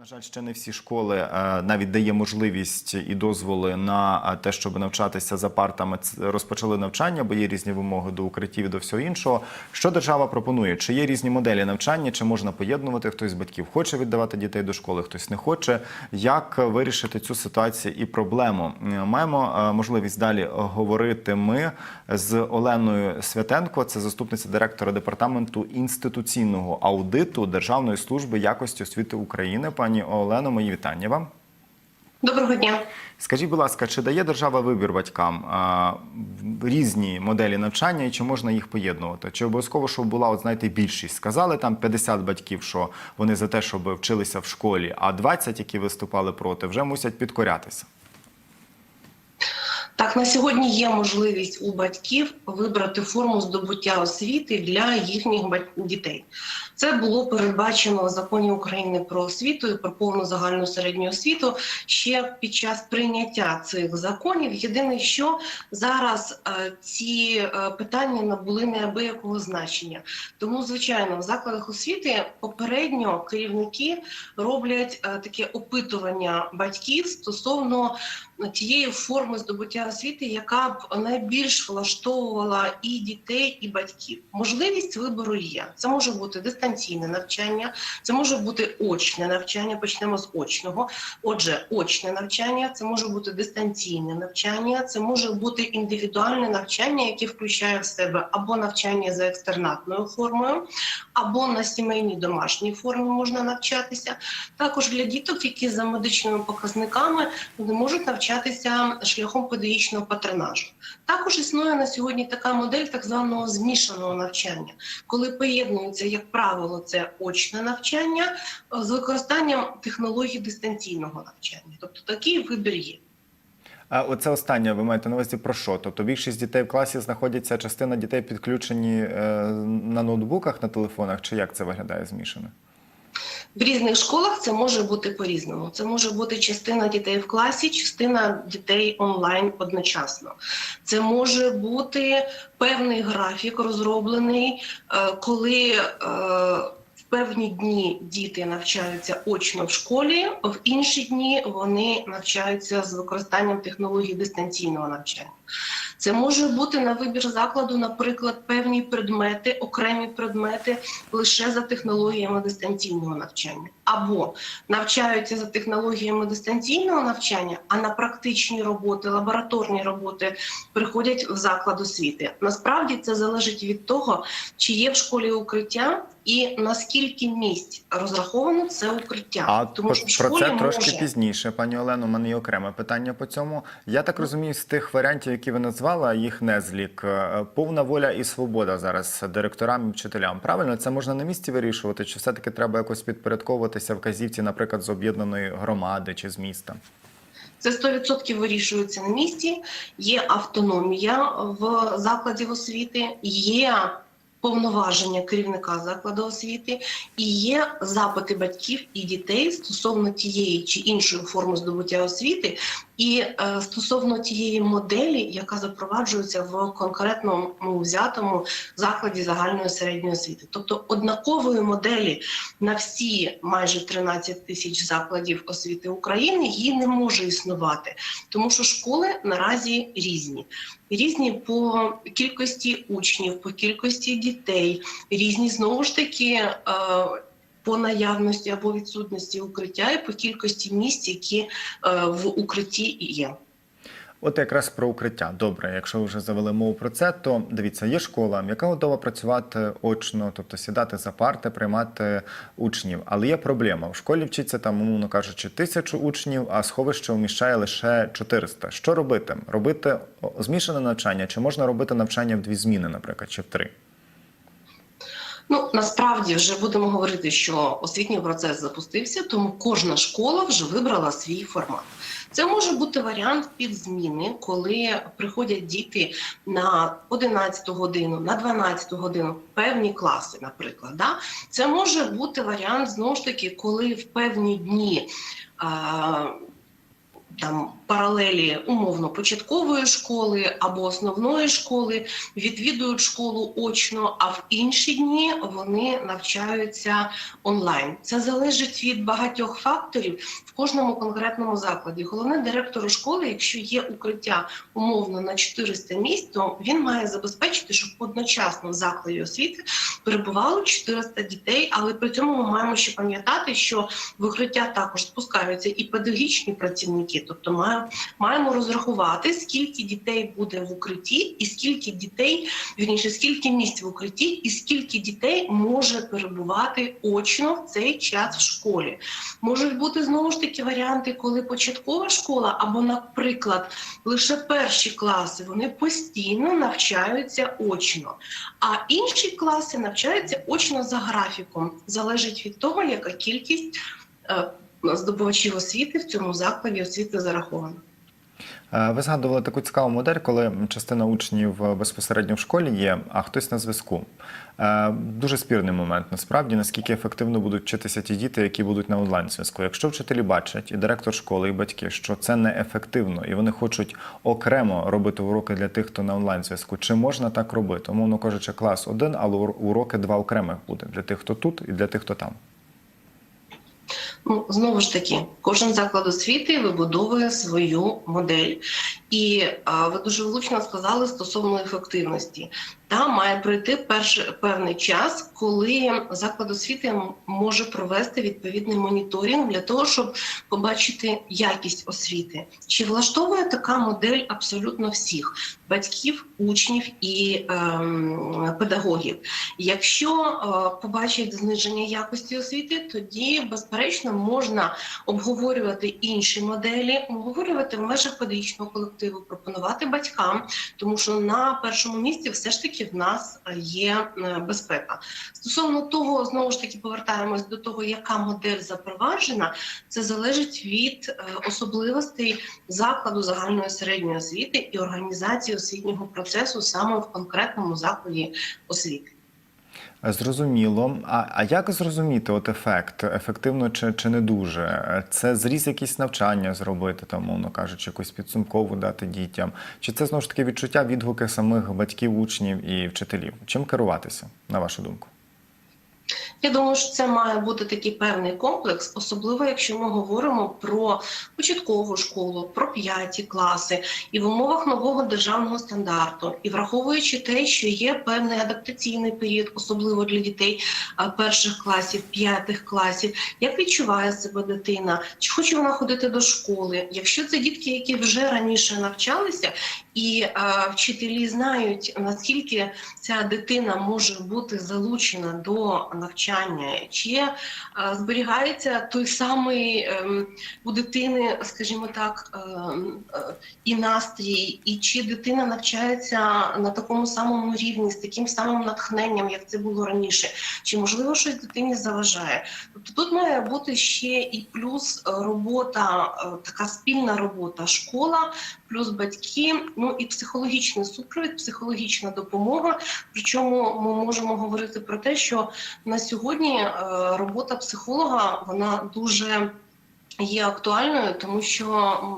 На жаль, ще не всі школи е, навіть дає можливість і дозволи на е, те, щоб навчатися за партами. Розпочали навчання, бо є різні вимоги до укриттів і до всього іншого. Що держава пропонує? Чи є різні моделі навчання, чи можна поєднувати? Хтось з батьків хоче віддавати дітей до школи, хтось не хоче. Як вирішити цю ситуацію і проблему? Е, Маємо можливість далі говорити ми з Оленою Святенко, це заступниця директора департаменту інституційного аудиту Державної служби якості освіти України. Пані Олено, мої вітання вам. Доброго дня. Скажіть, будь ласка, чи дає держава вибір батькам а, різні моделі навчання і чи можна їх поєднувати? Чи обов'язково, щоб була, от знаєте, більшість? Сказали там 50 батьків, що вони за те, щоб вчилися в школі, а 20, які виступали проти, вже мусять підкорятися. Так, на сьогодні є можливість у батьків вибрати форму здобуття освіти для їхніх дітей. Це було передбачено в законі України про освіту і про повну загальну середню освіту ще під час прийняття цих законів. Єдине, що зараз е, ці е, питання набули неабиякого значення. Тому, звичайно, в закладах освіти попередньо керівники роблять е, таке опитування батьків стосовно тієї форми здобуття освіти, яка б найбільш влаштовувала і дітей, і батьків. Можливість вибору є. Це може бути дистанційне навчання, це може бути очне навчання. Почнемо з очного. Отже, очне навчання, це може бути дистанційне навчання, це може бути індивідуальне навчання, яке включає в себе або навчання за екстернатною формою, або на сімейній домашній формі можна навчатися. Також для діток, які за медичними показниками вони можуть навчатися шляхом педагогічного патронажу. Також існує на сьогодні така модель так званого змішаного навчання, коли поєднується, як правило, це очне навчання е, з використанням технологій дистанційного навчання. Тобто такий вибір є. А оце останнє ви маєте на увазі про що? Тобто більшість дітей в класі знаходяться, частина дітей підключені е, на ноутбуках, на телефонах, чи як це виглядає змішано? В різних школах це може бути по-різному. Це може бути частина дітей в класі, частина дітей онлайн одночасно. Це може бути певний графік розроблений, е, коли е, в певні дні діти навчаються очно в школі, в інші дні вони навчаються з використанням технологій дистанційного навчання. Це може бути на вибір закладу, наприклад, певні предмети, окремі предмети лише за технологіями дистанційного навчання, або навчаються за технологіями дистанційного навчання, а на практичні роботи, лабораторні роботи приходять в заклад освіти. Насправді це залежить від того, чи є в школі укриття. І наскільки місць розраховано це укриття, А тому що про це трошки може пізніше, пані Олено. У мене є окреме питання по цьому. Я так розумію, з тих варіантів, які ви назвали, їх не злік. е, Повна воля і свобода зараз директорам і вчителям. Правильно, це можна на місці вирішувати, чи все-таки треба якось підпорядковуватися вказівці, наприклад, з об'єднаної громади чи з міста? Це 100% вирішується на місці. Є автономія в закладі освіти, є повноваження керівника закладу освіти. І є запити батьків і дітей стосовно тієї чи іншої форми здобуття освіти, і е, стосовно тієї моделі, яка запроваджується в конкретному взятому закладі загальної середньої освіти, тобто однакової моделі на всі майже 13 тисяч закладів освіти України її не може існувати, тому що школи наразі різні. Різні по кількості учнів, по кількості дітей, різні знову ж таки е, по наявності або відсутності укриття, і по кількості місць, які е, в укритті є. От якраз про укриття. Добре, якщо вже завели мову про це, то дивіться, є школа, яка готова працювати очно, тобто сідати за парти, приймати учнів. Але є проблема. В школі вчиться там, умовно кажучи, тисячу учнів, а сховище вміщає лише 400. Що робити? Робити змішане навчання, чи можна робити навчання в дві зміни, наприклад, чи в три? Ну насправді вже будемо говорити, що освітній процес запустився, тому кожна школа вже вибрала свій формат. Це може бути варіант підзміни, коли приходять діти на 11 годину, на 12 годину, певні класи, наприклад. Да? Це може бути варіант знову ж таки, коли в певні дні. Там паралелі умовно початкової школи або основної школи, відвідують школу очно, а в інші дні вони навчаються онлайн. Це залежить від багатьох факторів в кожному конкретному закладі. Головне директору школи, якщо є укриття умовно на 400 місць, то він має забезпечити, щоб одночасно в закладі освіти перебувало 400 дітей. Але при цьому ми маємо ще пам'ятати, що в укриття також спускаються і педагогічні працівники, тобто маємо, розрахувати, скільки дітей буде в укритті, і скільки дітей, вірніше, скільки місць в укритті, і скільки дітей може перебувати очно в цей час в школі. Можуть бути знову ж таки варіанти, коли початкова школа, або, наприклад, лише перші класи вони постійно навчаються очно, а інші класи навчаються очно за графіком. Залежить від того, яка кількість е, здобувачів освіти в цьому закладі освіти зарахована. Е, Ви згадували таку цікаву модель, коли частина учнів е, безпосередньо в школі є, а хтось на зв'язку. Е, Дуже спірний момент насправді, наскільки ефективно будуть вчитися ті діти, які будуть на онлайн зв'язку. Якщо вчителі бачать, і директор школи, і батьки, що це неефективно, і вони хочуть окремо робити уроки для тих, хто на онлайн зв'язку, чи можна так робити? Умовно кажучи, клас один, але ур- уроки два окремих буде для тих, хто тут, і для тих, хто там. Ну знову ж таки, кожен заклад освіти вибудовує свою модель, і а, ви дуже влучно сказали стосовно ефективності. Та має пройти перший певний час, коли заклад освіти може провести відповідний моніторинг для того, щоб побачити якість освіти. Чи влаштовує така модель абсолютно всіх батьків, учнів і ем, педагогів? Якщо е, побачать зниження якості освіти, тоді безперечно можна обговорювати інші моделі, обговорювати в межах педагогічного колективу, пропонувати батькам, тому що на першому місці все ж таки в нас е, є е, безпека. Стосовно того, знову ж таки повертаємось до того, яка модель запроваджена, це залежить від е, особливостей закладу загальної середньої освіти і організації освітнього процесу саме в конкретному закладі освіти. Зрозуміло. А, а як зрозуміти от ефект? Ефективно чи, чи не дуже? Це зріз якісь навчання зробити, там, мовно кажучи, якусь підсумкову дати дітям? Чи це знову ж таки відчуття, відгуки самих батьків, учнів і вчителів? Чим керуватися, на вашу думку? Я думаю, що це має бути такий певний комплекс, особливо якщо ми говоримо про початкову школу, про п'яті класи, і в умовах нового державного стандарту, і враховуючи те, що є певний адаптаційний період, особливо для дітей перших класів, п'ятих класів, як відчуває себе дитина, чи хоче вона ходити до школи. Якщо це дітки, які вже раніше навчалися, і а, вчителі знають наскільки ця дитина може бути залучена до навчання, чи е, зберігається той самий ем, у дитини, скажімо так, ем, е, і настрій, і чи дитина навчається на такому самому рівні, з таким самим натхненням, як це було раніше, чи можливо щось дитині заважає. Тобто тут має бути ще і плюс е, робота, е, така спільна робота, школа, плюс батьки, ну і психологічний супровід, психологічна допомога. Причому ми можемо говорити про те, що на сьогодні е, робота психолога вона дуже є актуальною, тому що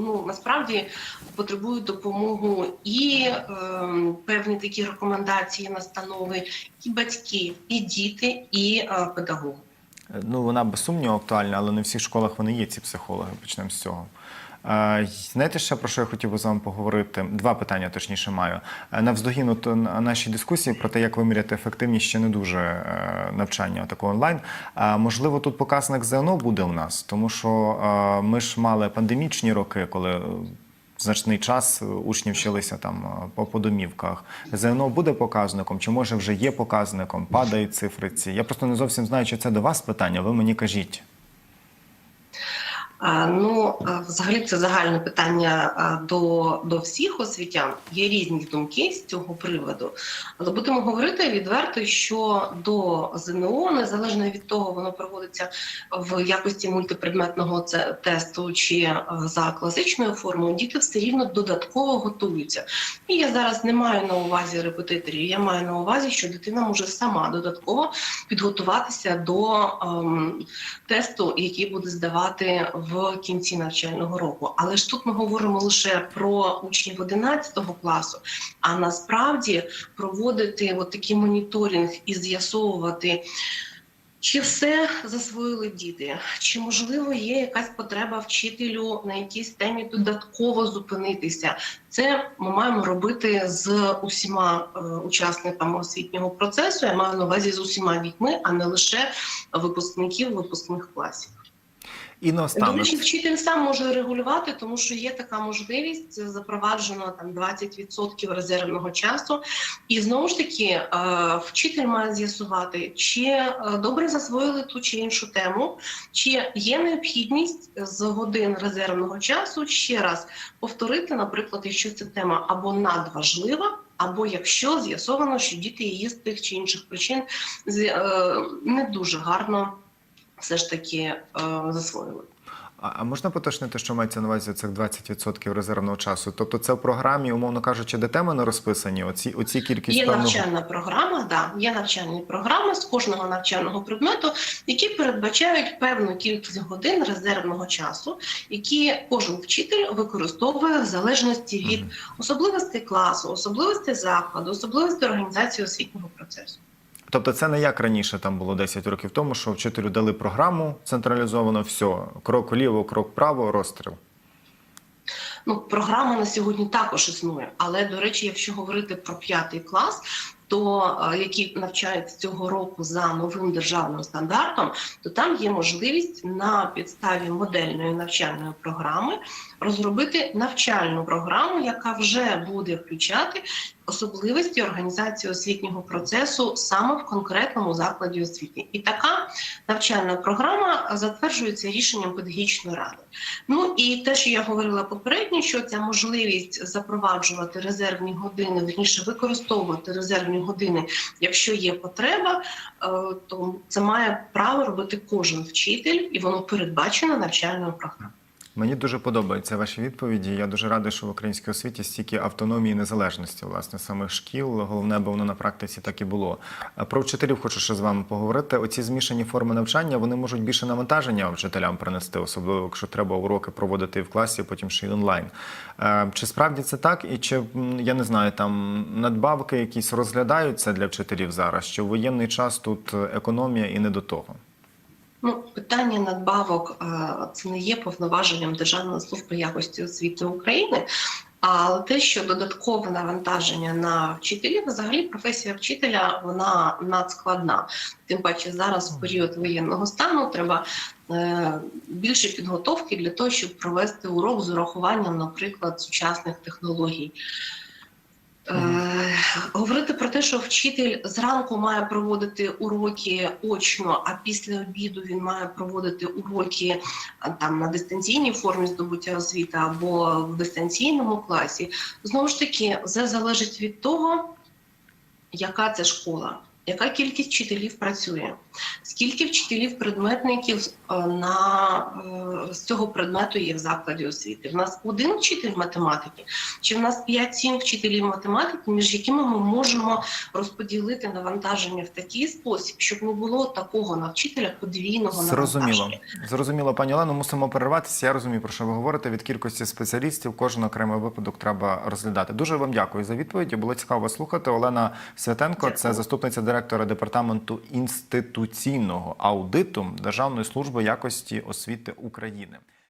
ну насправді потребують допомогу і е, певні такі рекомендації, настанови, і батьки, і діти, і е, педагоги. Ну, вона без сумніву актуальна, але не в всіх школах вони є, ці психологи. Почнемо з цього. Е, Знаєте, ще про що я хотів би з вами поговорити? Два питання, точніше, маю. Е, Навздогін от на нашій дискусії про те, як виміряти ефективність ще не дуже е, навчання такого онлайн. Можливо, тут показник ЗНО буде у нас, тому що е, ми ж мали пандемічні роки, коли е, значний час учні вчилися там е, по, по домівках. ЗНО буде показником, чи може вже є показником, падають цифри ці. Я просто не зовсім знаю, чи це до вас питання, ви мені кажіть. Ну, взагалі, це загальне питання до, до всіх освітян. Є різні думки з цього приводу. Але будемо говорити відверто, що до ЗНО, незалежно від того, воно проводиться в якості мультипредметного тесту чи за класичною формою, діти все рівно додатково готуються. І я зараз не маю на увазі репетиторів, я маю на увазі, що дитина може сама додатково підготуватися до ем, тесту, який буде здавати в в кінці навчального року. Але ж тут ми говоримо лише про учнів 11 класу. А насправді проводити от такий моніторинг і з'ясовувати. Чи все засвоїли діти? Чи можливо є якась потреба вчителю на якійсь темі додатково зупинитися? Це ми маємо робити з усіма е, учасниками освітнього процесу. Я маю на увазі з усіма дітьми, а не лише випускників випускних класів. І До наостанок. речі, вчитель сам може регулювати, тому що є така можливість запроваджено там 20% резервного часу. І знову ж таки, е, вчитель має з'ясувати, чи е, добре засвоїли ту чи іншу тему, чи є необхідність з годин резервного часу ще раз повторити, наприклад, якщо ця тема або надважлива. Або якщо з'ясовано, що діти її з тих чи інших причин е, не дуже гарно все ж таки е, засвоїли. А можна поточнити, що мається на увазі цих 20% резервного часу? Тобто це в програмі, умовно кажучи, де теми не розписані? Оці, оці кількість Є певного... навчальна програма, да, є навчальні програми з кожного навчального предмету, які передбачають певну кількість годин резервного часу, які кожен вчитель використовує в залежності від особливостей класу, особливостей закладу, особливостей організації освітнього процесу. Тобто це не як раніше там було 10 років тому, що вчителю дали програму централізовано, все, крок вліво, крок вправо, розстріл. Ну, програма на сьогодні також існує, але до речі, якщо говорити про п'ятий клас, то е, які навчаються цього року за новим державним стандартом, то там є можливість на підставі модельної навчальної програми розробити навчальну програму, яка вже буде включати особливості організації освітнього процесу саме в конкретному закладі освіти. І така навчальна програма затверджується рішенням педагогічної ради. Ну і те, що я говорила попередньо, що ця можливість запроваджувати резервні години, верніше використовувати резервні години, якщо є потреба, е, то це має право робити кожен вчитель, і воно передбачено навчальною програмою. Мені дуже подобаються ваші відповіді. Я дуже радий, що в українській освіті стільки автономії і незалежності, власне, самих шкіл. Головне, бо воно на практиці так і було. Про вчителів хочу ще з вами поговорити. Оці змішані форми навчання вони можуть більше навантаження вчителям принести, особливо якщо треба уроки проводити в класі, потім ще й онлайн. Е, Чи справді це так? І чи я не знаю, там надбавки якісь розглядаються для вчителів зараз? Що в воєнний час тут економія і не до того? Ну, питання надбавок е, це не є повноваженням Державної служби якості освіти України. Але те, що додаткове навантаження на вчителів, взагалі професія вчителя вона надскладна. Тим паче зараз в період воєнного стану треба е, більше підготовки для того, щоб провести урок з урахуванням, наприклад, сучасних технологій. Е, говорити про те, що вчитель зранку має проводити уроки очно, а після обіду він має проводити уроки там на дистанційній формі здобуття освіти або в дистанційному класі. Знову ж таки, це залежить від того, яка це школа, яка кількість вчителів працює, скільки вчителів предметників е, на е, з цього предмету є в закладі освіти. В нас один вчитель математики, чи в нас 5-7 вчителів математики, між якими ми можемо розподілити навантаження в такий спосіб, щоб не було такого на вчителя подвійного Зрозуміло. навантаження. Зрозуміло, пані Олено, мусимо перерватися. Я розумію, про що ви говорите. Від кількості спеціалістів кожен окремий випадок треба розглядати. Дуже вам дякую за відповіді. Було цікаво слухати. Олена Святенко, Дякую. це заступниця директора департаменту інституційного аудиту Державної служби якості освіти України.